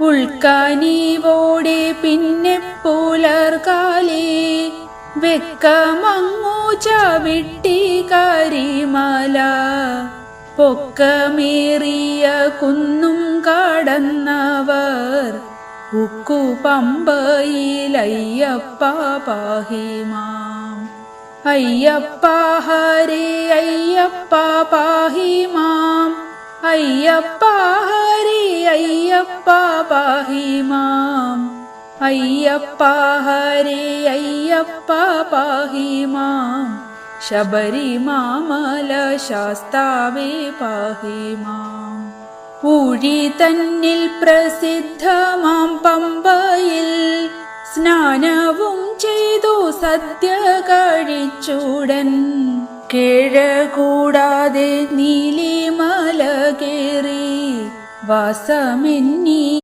ഉൾക്കാനീവോടെ പിന്നെ പുലർകാലേ വെക്കമങ്ങൂ ചവിട്ടി കരിമല പൊക്കമേറിയ കുന്നും കടന്നവർ ഉക്കു പമ്പയിലയ്യപ്പ പാഹിമാം അയ്യപ്പ ഹരേ അയ്യപ്പ പാഹിമാം അയ്യപ്പ അയ്യപ്പ പാഹിമാം അയ്യപ്പ ഹരേ അയ്യപ്പ പാഹിമാം ശബരിമാമല ശാസ്താവേ പാഹിമാം ഊഴി തന്നിൽ പ്രസിദ്ധമാം പമ്പയിൽ സ്നാനവും ചെയ്തു സദ്യ കഴിച്ചുടൻ. കേഴ കൂടാതെ കേറി വാസമെന്നീ